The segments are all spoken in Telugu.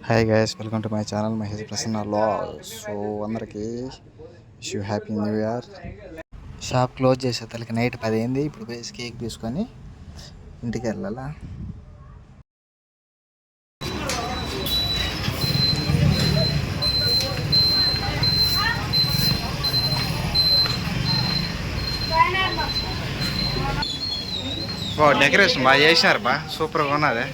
Hi guys welcome to my channel Mahesh Prasanna law so అందరికీ wish you happy new year shop close చేసే తలకి నైట్ పది అయింది ఇప్పుడు పోయి కేక్ తీసుకొని ఇంటికి వెళ్ళాలా? డెకరేషన్ బాగా చేసినారు బా. సూపర్గా ఉన్నదే.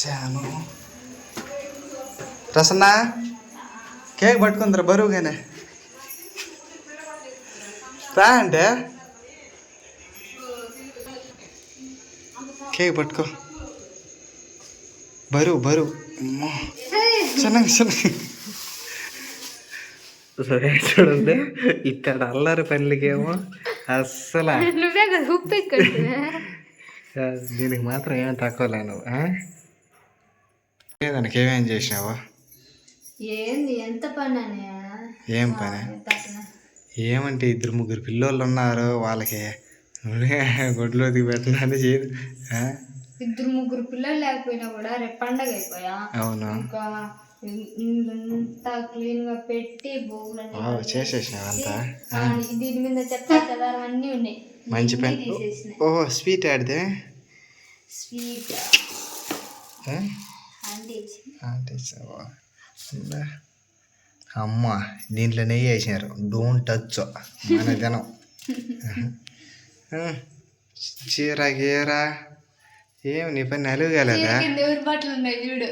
చేశాను. ప్రసన్న కేక్ పట్టుకుందరా బరువుగానే. రా అంటే. కేక్ పట్టుకో. బరువు బరువు. చిన్నగా చిన్నగా చూడండి. ఇక్కడ అల్లరి పనులకేమో అస్సలు. దీనికి మాత్రం ఏం తక్కువ లేను దానికి ఏమేం చేసినావు? ఏంది ఎంత పని? ఏం పని? ఏమంటే ఇద్దరు ముగ్గురు పిల్లోళ్ళు ఉన్నారు వాళ్ళకి గొడ్లోకి పెట్టడానికి చేయదు? ఇద్దరు ముగ్గురు పిల్లలు లేకపోయినా కూడా రేపు పండగ అయిపోయా? అవును. ఇంకా ఇల్లంతా క్లీన్గా పెట్టి వావ్, చేసేసినావు అంతా? దీని మీద చెత్త చెదారం అన్నీ ఉన్నాయి. మంచి పని. తీసేసిన. ఓ స్వీట్ ఆడితే స్వీట్? అమ్మ దీంట్లో నెయ్యి వేసినారు. డోంట్ టచ్ మన ఆ, చీర గీర ఏం నీ పని చూడు.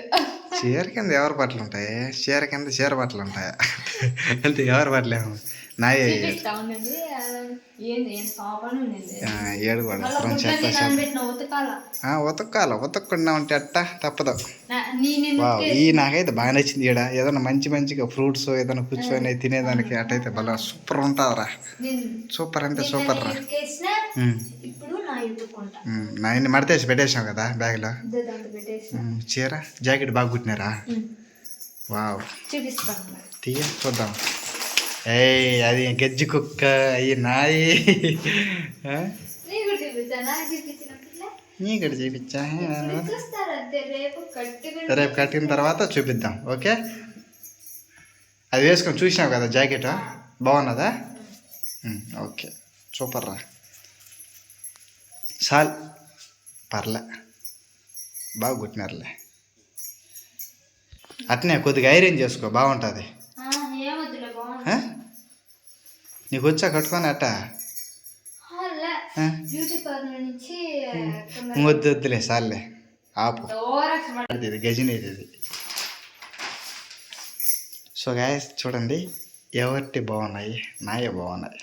చీర కింద ఎవరి బట్టలు ఉంటాయి? చీర కింద చీర బట్టలు ఉంటాయా? అంటే ఎవరి బట్టలు ఉతకాల? ఉతకకుండా ఉంటే అట్ట తప్పదు. ఈ నాకైతే బాగా నచ్చింది ఈడ. ఏదైనా మంచి మంచిగా ఫ్రూట్స్ ఏదైనా కూర్చొని తినేదానికి అటైతే భలే సూపర్ ఉంటుందిరా. సూపర్ అంటే సూపర్ రా. ఇటుకేసిన ఉమ్, ఇప్పుడు నా ఇట్టుకుంటా ఉమ్, నా ఇన్ని మడతేసి పెట్టేసాం కదా బ్యాగ్లో? చీర జాకెట్ బాగా కుట్టినారా? వావ్. తీయ చూద్దాం. ఏయ్ అది గజ్జి కుక్క అయ్యి నాయి. ఆ? నీకు చూపించా? రేపు కట్టిన తర్వాత చూపిద్దాం ఓకే? అది వేసుకొని చూసినావు కదా జాకెట్? బాగున్నదా? ఓకే. సూపర్ రా. చాలు పర్లే. బాగా కుట్టినారులే. అట్నే కొద్దిగా ఐరన్ చేసుకో బాగుంటుంది ఆ, ఏమొద్దులే బాగుంది ఆ? నీకు వచ్చా కట్టుకొని అట్ట? ఇంకొద్దు వద్దులే చాలులే ఆపు. ఇది గజని ఇది సో గాయస్ చూడండి. ఎవరికి బాగున్నాయి? నాయే బాగున్నాయి.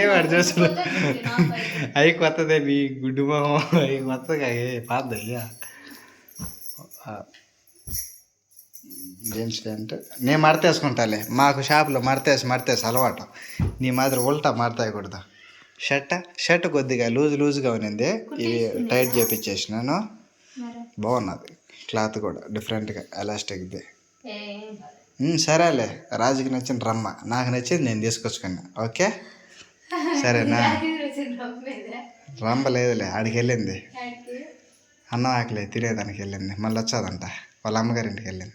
ఏవాడు చూస్తున్నా అవి కొత్తదే నీ గుడ్డు మొహం. అవి కొత్తగా పాత అయ్యా. జీన్స్ ప్యాంట్ నేను మడతేసుకుంటాలే మాకు షాప్లో మడతేసి మడతేసి అలవాటు. నీ మాదిరి ఉల్టా మడతాయకూడదు షర్ట్ షర్ట్ కొద్దిగా లూజ్ లూజ్గా ఉన్నింది. ఇవి టైట్ చేపించేసినాను బాగున్నది. క్లాత్ కూడా డిఫరెంట్గా ఎలాస్టిక్ది. సరేలే. రాజుకి నచ్చిన రమ్మ. నాకు నచ్చింది నేను తీసుకొచ్చుకున్నా. ఓకే? సరేనా? రంబ లేదులే ఆడికి? వెళ్ళింది అన్నం ఆకలే తినేదానికి వెళ్ళింది. మళ్ళీ వచ్చాదంట వాళ్ళ అమ్మగారింటికి వెళ్ళింది?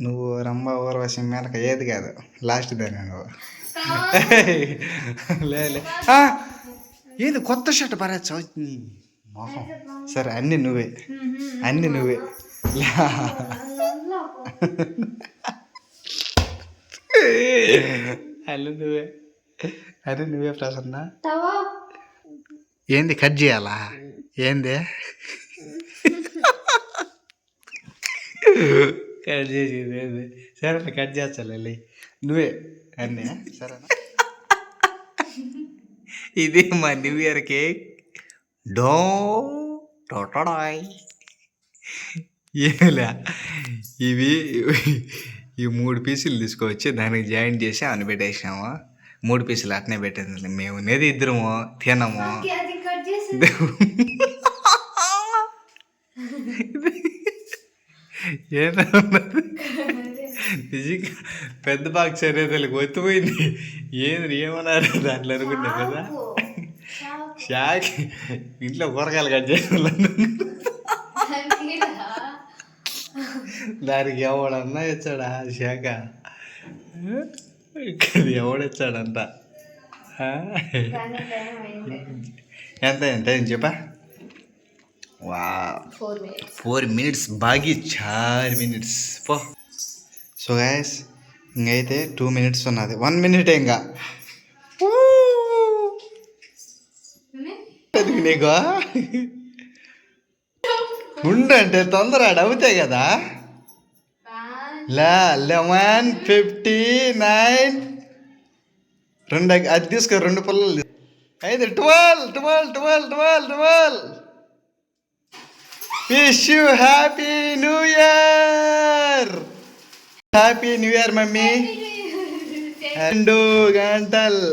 నువ్వు రంబ ఊర్వశి మేనక ఏది కాదు. లాస్ట్ దాని నువ్వు. లేలే ఏది కొత్త షర్ట్ పరేచ్చా? మొహం. సరే అన్నీ నువ్వే. అన్నీ నువ్వే. అన్నీ నువ్వే. అన్నీ నువ్వే ప్రసన్న. ఏంది కట్ చేయాలా? ఏంది? కట్ ఏంది? సరే కట్ చేస్తాలే నువ్వే అన్నీ సరేనా? ఇది మా న్యూ ఇయర్ కేక్. డో టోటడాయ్ ఏలే ఇవి ఈ మూడు పీసులు తీసుకొచ్చి దానికి జాయిన్ చేసి అని పెట్టేసాము మూడు పీసులు అట్నే పెట్టింది. మేము ఉన్నది ఇద్దరము తినము. అది కట్ చేసి ఏదన్నా నిజంగా పెద్ద బాక్స్ అనేది వాళ్ళకి ఒత్తిపోయింది. ఏది ఏమన్నారు? దాంట్లో అనుకుంటా కదా. షాక్ ఇంట్లో కూరగాయలు కట్ చేసిన దానికి ఎవడన్నా ఇచ్చాడా? శాఖ ఇది ఎవడిచ్చాడంట? ఎంత ఎంత ఏం చెప్పా? వా ఫోర్ మినిట్స్ బాగి చార్ మినిట్స్ పో సో గాయస్ ఇంకైతే టూ మినిట్స్ ఉన్నది. వన్ మినిట్ ఇంకా నీకు? ఉండంటే తొందర అవుతాయి కదా. లా లెవెన్ ఫిఫ్టీ నైన్ రెండు అది తీసుకో రెండు పుల్లలు తీ- ఐదు twelve twelve twelve twelve twelve wish you happy new year happy new year mummy. రెండు గంటలు.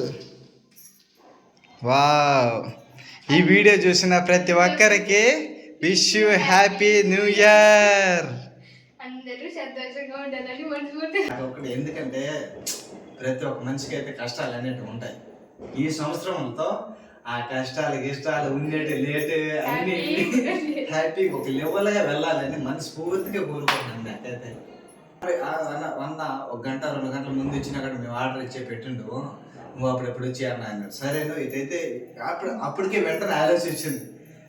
వావ్ ఈ వీడియో చూసిన ప్రతి ఒక్కరికి wish you happy new year అందరూ సంతోషంగా ఉండాలని మనస్ఫూర్తి ఒకటి ఎందుకంటే ప్రతి ఒక్క మనిషికి అయితే కష్టాలు అనేటివి ఉంటాయి. ఈ సంవత్సరంతో ఆ కష్టాలు గిష్టాలు ఉండేటి లేట్ అన్ని హ్యాపీ ఒక లెవెల్గా వెళ్ళాలని మనస్ఫూర్తిగా కోరుకుంటున్నాను నాకైతే వంద ఒక గంట రెండు గంటల ముందు ఇచ్చినా కూడా మేము ఆర్డర్ ఇచ్చే పెట్టిండు. నువ్వు అప్పుడు ఎప్పుడు వచ్చి అన్న అన్నాడు. సరే నువ్వు ఇదైతే అప్పుడు అప్పటికే వెంటనే ఆలోచించింది.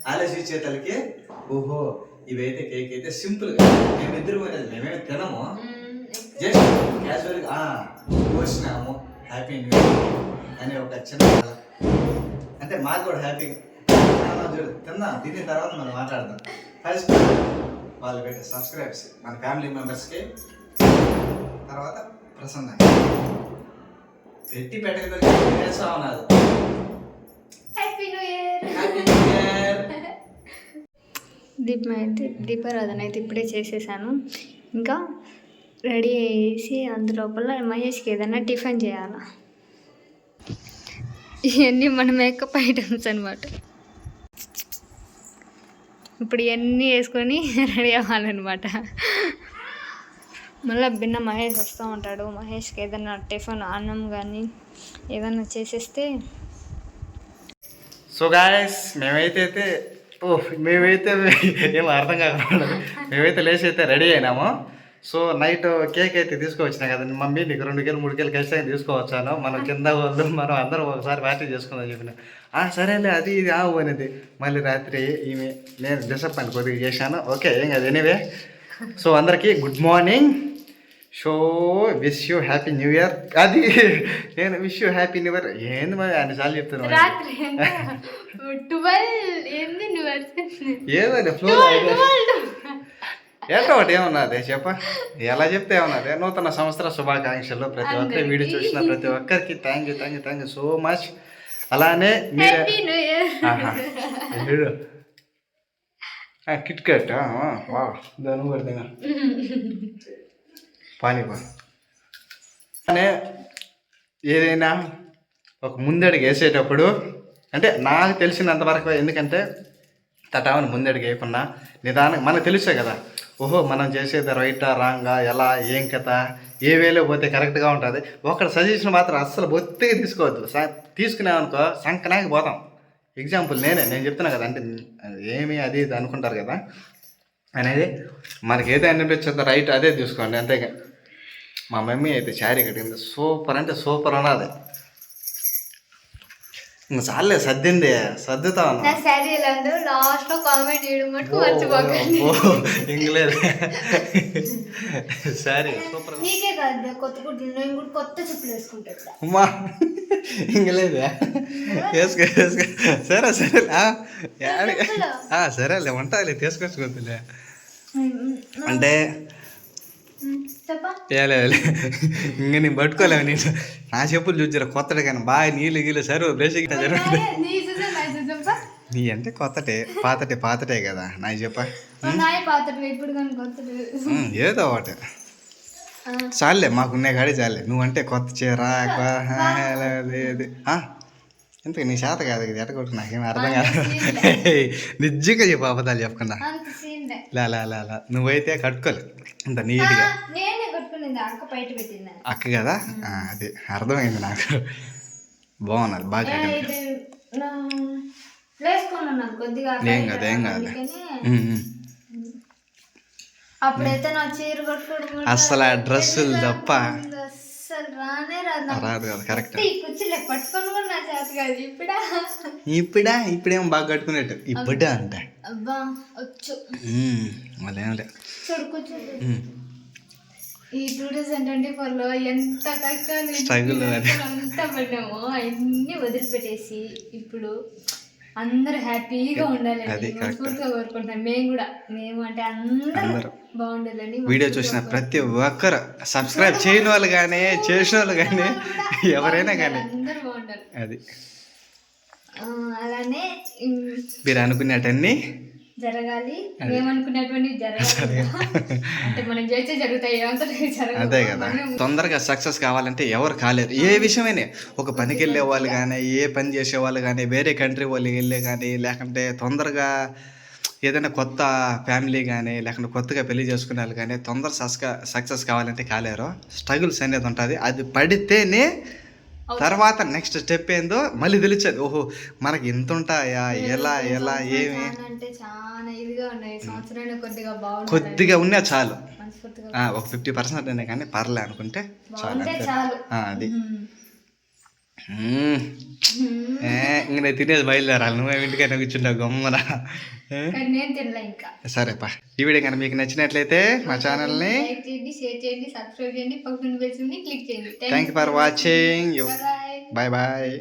ఆలోచించే తలకి ఓహో ఇవైతే కేక్ అయితే సింపుల్గా మేమిద్దరు అనేది మేమేమి తినము. జస్ట్ క్యాజువల్గా వచ్చినాము హ్యాపీ న్యూ ఇయర్ అనే ఒక చిన్న. అంటే మాకు కూడా హ్యాపీగా తిందాం తిన్న తర్వాత మనం మాట్లాడదాం. ఫస్ట్ వాళ్ళు పెట్టే సబ్స్క్రైబ్స్ మన ఫ్యామిలీ మెంబర్స్కి తర్వాత ప్రసన్న. పెట్టి ఇయర్ దీపం అయితే దీపారాధన అయితే ఇప్పుడే చేసేసాను. ఇంకా రెడీ అయ్యేసి అందులోపల మహేష్కి ఏదైనా టిఫిన్ చేయాలా? ఇవన్నీ మన మేకప్ ఐటమ్స్ అనమాట ఇప్పుడు ఇవన్నీ వేసుకొని రెడీ అవ్వాలన్నమాట. మళ్ళీ బిన్న మహేష్ వస్తూ ఉంటాడు. మహేష్కి ఏదైనా టిఫిన్ అన్నం కానీ ఏదైనా చేసేస్తే సో గాయస్ మేమైతే అయితే ఓ మేమైతే ఏం అర్థం కాకుండా మేమైతే లేచి అయితే రెడీ అయినాము. సో నైట్ కేక్ అయితే తీసుకువచ్చినా కదండి మమ్మీ నీకు రెండు కేలు మూడు కేలు ఖచ్చితంగా తీసుకువచ్చాను. మనం కింద వాళ్ళు మనం అందరం ఒకసారి పార్టీ చేసుకుందాం చెప్పిన. "ఆ, సరేలే అది ఇది ఆ అనేది. మళ్ళీ రాత్రి ఈమె నేను డిసప్పాయింట్ కొద్దిగా చేశాను. ఓకే ఏం కాదు ఎనీవే సో అందరికీ good morning so wish you happy new year అది నేను wish you happy new year ఏంది మరి అన్నిసార్లు చెప్తున్నాను రాత్రి ట్వెల్వ్ ఏంది నువ్వు ఏదండి ఫ్లో ఏంటో ఒకటి ఏమన్నది? చెప్ప. ఎలా చెప్తే ఏమన్నది? నూతన సంవత్సర శుభాకాంక్షలు ప్రతి ఒక్కరి వీడియో చూసిన ప్రతి ఒక్కరికి. Thank you thank you thank you so much అలానే మీరే కిట్ కట్ వా దాని కూడా తిన. పానీపా అనే ఏదైనా ఒక ముందడుగు వేసేటప్పుడు అంటే నాకు తెలిసినంత వరకు ఎందుకంటే తటావని ముందడుగు వేయకుండా నిదానం మనకు తెలుసే కదా ఓహో మనం చేసేది రైటా రాంగా ఎలా ఏం కథ? ఏ వేలో పోతే కరెక్ట్గా ఉంటుంది? ఒకటి సజెషన్ మాత్రం అస్సలు బొత్తిగా తీసుకోవద్దు. తీసుకున్నామనుకో సంకనాకి పోతాం. ఎగ్జాంపుల్ నేనే నేను చెప్తున్నా కదా అంటే ఏమి అది ఇది అనుకుంటారు కదా? అనేది మనకి ఏదో అనిపించిందో రైట్ అదే తీసుకోండి అంతేగా. మా మమ్మీ అయితే శారీ కట్టింది సూపర్ అంటే సూపర్ ఉన్నది చాలే సర్దింది సర్దుతా నా ఉన్నా శారీ ఎలా ఉందో లాస్ట్లో కామెంట్ చేయడం మటుకు మర్చిపోకండి. ఇంగ్లేదు శారీ సూపర్. నీకే కాదు కొత్త గుడ్లు నేను కూడా కొత్త చెప్పులు వేసుకుంటా అమ్మా ఇంగలేదా వేసుకో వేసుకో. సరే సరే సరేలే ఉంటాలే తీసుకొచ్చుకోవద్దులే అంటే. ఇంక నేను పట్టుకోలేము నేను. నా చెప్పులు చూసారు కొత్తటి కానీ బాగా నీళ్ళు గీళ్ళు సరే బ్రష్ సరే నీ నా నీ అంటే కొత్తటే పాతటే పాతటే కదా. నాకు చెప్ప. ఏదో ఒకటి. చాలే మాకున్నే కాడి చాలే. నువ్వంటే కొత్త చీర. ఆ, ఇంతకు నీ చేత కాదు ఇది? ఎట్టగొట్టు నాకేం అర్థం కాదు. నిజంగా చెప్పు అబద్ధాలు చెప్పకుండా. లే. లా లా లా. నువ్వైతే కట్టుకోలే. ఇంత నీట్గా. నేనే కట్టుకునింది అక్క బయట పెట్టింది? అక్క కదా? అది అర్థమైంది నాకు. బాగున్నది బాగా ఏ, కట్టింది కాదు ఏం కాదు. అప్పుడైతే నా చీర అసలు ఆ డ్రెస్సులు తప్ప. రానే రాదు నాకు. రాదు కదా కరెక్ట్ ఈ కుర్చీలే పట్టుకొని కూడా నా చేత కాదు ఇప్పుడా? ఇప్పుడా? ఇప్పుడేం బాగా కట్టుకునేట్టు. ఇప్పుడా అంట. అబ్బా వచ్చు చూడు కూర్చోడు. ఈ టూ థౌజండ్ ట్వంటీ ఫోర్లో ఎంత కష్టాలు. అంత పడ్డామో అన్ని వదిలిపెట్టేసి ఇప్పుడు అందరూ హ్యాపీగా. మనస్ఫూర్తిగా కోరుకుంటున్నాం మేము కూడా మేము అంటే అందరూ. బాగుండాలని వీడియో చూసిన ప్రతి ఒక్కరు సబ్స్క్రైబ్ చేయని వాళ్ళు కానీ చేసిన వాళ్ళు కానీ ఎవరైనా కానీ అందరూ బాగుండాలి. అది. అలానే మీరు అనుకునేటన్ని జరగాలి. మేము అనుకున్నటువంటి జరగాలి. అంటే మనం చేస్తే జరుగుతాయి అదే కదా. తొందరగా సక్సెస్ కావాలంటే ఎవరు కాలేరు. ఏ విషయమైనా ఒక పనికి వెళ్ళే వాళ్ళు కానీ ఏ పని చేసే వాళ్ళు కానీ వేరే కంట్రీ వాళ్ళు వెళ్ళే కానీ లేకుంటే తొందరగా ఏదైనా కొత్త ఫ్యామిలీ కానీ లేకుంటే కొత్తగా పెళ్ళి చేసుకునే వాళ్ళు కానీ తొందర సస్క సక్సెస్ కావాలంటే కాలేరు. స్ట్రగుల్స్ అనేది ఉంటుంది. అది పడితేనే తర్వాత నెక్స్ట్ స్టెప్ ఏందో మళ్ళీ తెలిసేది. ఓహో మనకి ఇంత ఉంటాయా? ఎలా ఎలా ఏమి? కొద్దిగా ఉన్నా చాలు. ఒక ఫిఫ్టీ పర్సెంట్ అయినా కానీ పర్లే అనుకుంటే చాలు అది. ఇంక నేను తినేది బయలుదేరాలి. నువ్వే ఇంటికైనా కూర్చుంటావు ఇంకా. సరేపా. ఈ వీడియో కానీ మీకు నచ్చినట్లయితే మా ఛానల్ని thank you for watching bye bye